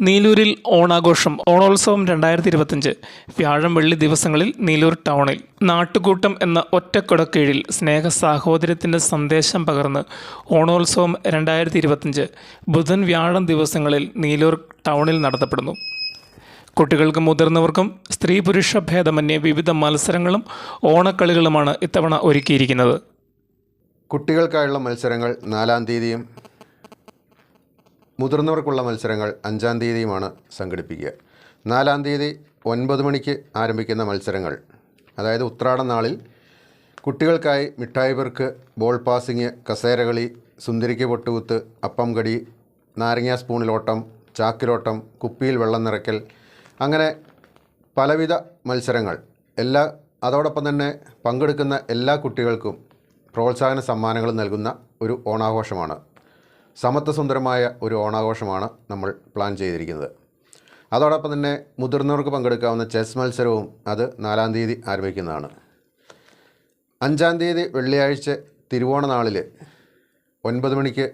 നീലൂരിൽ ഓണാഘോഷം ഓണോത്സവം രണ്ടായിരത്തി ഇരുപത്തഞ്ച് വ്യാഴം വെള്ളി ദിവസങ്ങളിൽ നീലൂർ ടൗണിൽ. നാട്ടുകൂട്ടം എന്ന ഒറ്റക്കൊടക്കീഴിൽ സ്നേഹ സാഹോദര്യത്തിന്റെ സന്ദേശം പകർന്ന് ഓണോത്സവം രണ്ടായിരത്തി ഇരുപത്തഞ്ച് ബുധൻ വ്യാഴം ദിവസങ്ങളിൽ നീലൂർ ടൗണിൽ നടത്തപ്പെടുന്നു. കുട്ടികൾക്കും മുതിർന്നവർക്കും സ്ത്രീ പുരുഷ ഭേദമന്യേ വിവിധ മത്സരങ്ങളും ഓണക്കളികളുമാണ് ഇത്തവണ ഒരുക്കിയിരിക്കുന്നത്. കുട്ടികൾക്കായുള്ള മത്സരങ്ങൾ നാലാം തീയതിയും മുതിർന്നവർക്കുള്ള മത്സരങ്ങൾ അഞ്ചാം തീയതിയുമാണ് സംഘടിപ്പിക്കുക. നാലാം തീയതി ഒൻപത് മണിക്ക് ആരംഭിക്കുന്ന മത്സരങ്ങൾ. അതായത് ഉത്രാട നാളിൽ കുട്ടികൾക്കായി മിഠായി പെർക്ക് ബോൾ പാസിങ് കസേരകളി സുന്ദരിക്ക് പൊട്ടുകുത്ത് അപ്പം കടി നാരങ്ങ സ്പൂണിലോട്ടം ചാക്കിലോട്ടം കുപ്പിയിൽ വെള്ളം നിറയ്ക്കൽ അങ്ങനെ പലവിധ മത്സരങ്ങൾ. എല്ലാ അതോടൊപ്പം തന്നെ പങ്കെടുക്കുന്ന എല്ലാ കുട്ടികൾക്കും പ്രോത്സാഹന സമ്മാനങ്ങൾ നൽകുന്ന ഒരു ഓണാഘോഷമാണ്. സമത്വസുന്ദരമായ ഒരു ഓണാഘോഷമാണ് നമ്മൾ പ്ലാൻ ചെയ്തിരിക്കുന്നത്. അതോടൊപ്പം തന്നെ മുതിർന്നവർക്ക് പങ്കെടുക്കാവുന്ന ചെസ് മത്സരവും അത് നാലാം തീയതി ആരംഭിക്കുന്നതാണ്. അഞ്ചാം തീയതി വെള്ളിയാഴ്ച തിരുവോണ നാളിൽ ഒൻപത് മണിക്ക്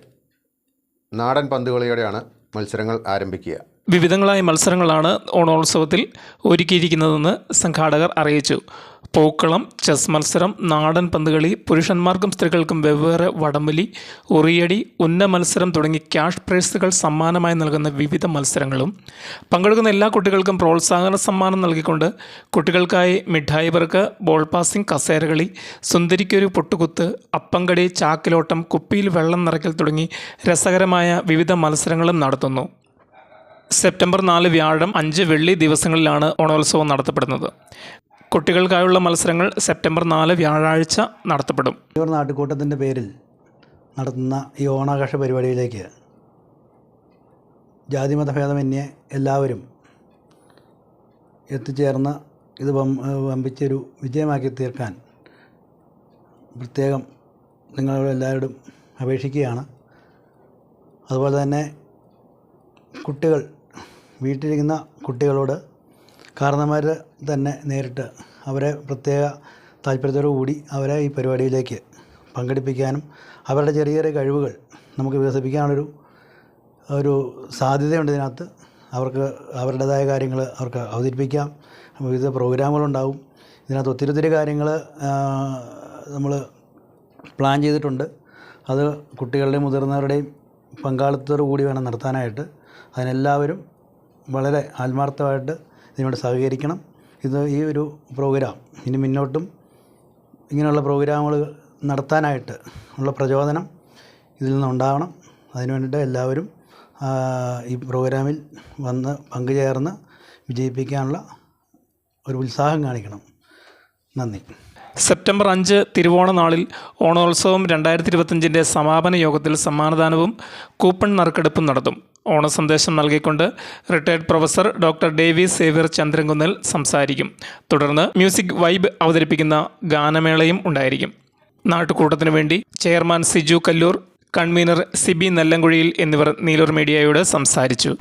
നാടൻ പന്തുകളിയോടെയാണ് മത്സരങ്ങൾ ആരംഭിക്കുക. വിവിധങ്ങളായ മത്സരങ്ങളാണ് ഓണോത്സവത്തിൽ ഒരുക്കിയിരിക്കുന്നതെന്ന് സംഘാടകർ അറിയിച്ചു. പൂക്കളം ചെസ് മത്സരം നാടൻ പന്തുകളി പുരുഷന്മാർക്കും സ്ത്രീകൾക്കും വെവ്വേറെ വടംവലി ഉറിയടി ഉന്ന മത്സരം തുടങ്ങി ക്യാഷ് പ്രൈസുകൾ സമ്മാനമായി നൽകുന്ന വിവിധ മത്സരങ്ങളും. പങ്കെടുക്കുന്ന എല്ലാ കുട്ടികൾക്കും പ്രോത്സാഹന സമ്മാനം നൽകിക്കൊണ്ട് കുട്ടികൾക്കായി മിഠായി പെറുക്ക് ബോൾ പാസിംഗ് കസേരകളി സുന്ദരിക്കൊരു പൊട്ടുകുത്ത് അപ്പങ്കടി ചാക്കിലോട്ടം കുപ്പിയിൽ വെള്ളം നിറയ്ക്കൽ തുടങ്ങി രസകരമായ വിവിധ മത്സരങ്ങളും നടത്തുന്നു. സെപ്റ്റംബർ നാല് വ്യാഴം അഞ്ച് വെള്ളി ദിവസങ്ങളിലാണ് ഓണോത്സവം നടത്തപ്പെടുന്നത്. കുട്ടികൾക്കായുള്ള മത്സരങ്ങൾ സെപ്റ്റംബർ നാല് വ്യാഴാഴ്ച നടത്തപ്പെടും. ഇവർ നാട്ടുകൂട്ടത്തിന്റെ പേരിൽ നടത്തുന്ന ഈ ഓണാഘോഷ പരിപാടിയിലേക്ക് ജാതിമതഭേദമന്യേ എല്ലാവരും എത്തിച്ചേർന്ന് ഇത് വമ്പിച്ചൊരു വിജയമാക്കി തീർക്കാൻ പ്രത്യേകം നിങ്ങളോട് എല്ലാവരോടും അപേക്ഷിക്കുകയാണ്. അതുപോലെ തന്നെ കുട്ടികൾ വീട്ടിലിരിക്കുന്ന കുട്ടികളോട് കാരണന്മാർ തന്നെ നേരിട്ട് അവരെ പ്രത്യേക താല്പര്യത്തോടു കൂടി അവരെ ഈ പരിപാടിയിലേക്ക് പങ്കെടുപ്പിക്കാനും അവരുടെ ചെറിയ ചെറിയ കഴിവുകൾ നമുക്ക് വികസിപ്പിക്കാനുള്ളൊരു ഒരു സാധ്യതയുണ്ട് ഇതിനകത്ത്. അവർക്ക് അവരുടേതായ കാര്യങ്ങൾ അവർക്ക് അവതരിപ്പിക്കാം. വിവിധ പ്രോഗ്രാമുകളുണ്ടാവും. ഇതിനകത്ത് ഒത്തിരി ഒത്തിരി കാര്യങ്ങൾ നമ്മൾ പ്ലാൻ ചെയ്തിട്ടുണ്ട്. അത് കുട്ടികളുടെയും മുതിർന്നവരുടെയും പങ്കാളിത്തത്തോടു കൂടി വേണം നടത്താനായിട്ട്. അതിനെല്ലാവരും വളരെ ആത്മാർത്ഥമായിട്ട് ഇതിനോട് സഹകരിക്കണം. ഇത് ഈ ഒരു പ്രോഗ്രാം ഇനി മുന്നോട്ടും ഇങ്ങനെയുള്ള പ്രോഗ്രാമുകൾ നടത്താനായിട്ട് ഉള്ള പ്രചോദനം ഇതിൽ നിന്നുണ്ടാവണം. അതിനു വേണ്ടിയിട്ട് എല്ലാവരും ഈ പ്രോഗ്രാമിൽ വന്ന് പങ്കുചേർന്ന് വിജയിപ്പിക്കാനുള്ള ഒരു ഉത്സാഹം കാണിക്കണം. നന്ദി. സെപ്റ്റംബർ അഞ്ച് തിരുവോണ നാളിൽ ഓണോത്സവം രണ്ടായിരത്തി ഇരുപത്തഞ്ചിന്റെ സമാപന യോഗത്തിൽ സമ്മാനദാനവും കൂപ്പൺ നറുക്കെടുപ്പും നടത്തും. ഓണസന്ദേശം നൽകിക്കൊണ്ട് retired professor doctor Davis Xavier Chandrankunnel സംസാരിക്കും. തുടർന്ന് മ്യൂസിക് വൈബ് അവതരിപ്പിക്കുന്ന ഗാനമേളയും ഉണ്ടായിരിക്കും. നാട്ടുകൂട്ടത്തിനു വേണ്ടി ചെയർമാൻ സിജു കല്ലൂർ കൺവീനർ സിബി നെല്ലങ്കുഴിയിൽ എന്നിവർ നീലൂർ മീഡിയയോട് സംസാരിച്ചു.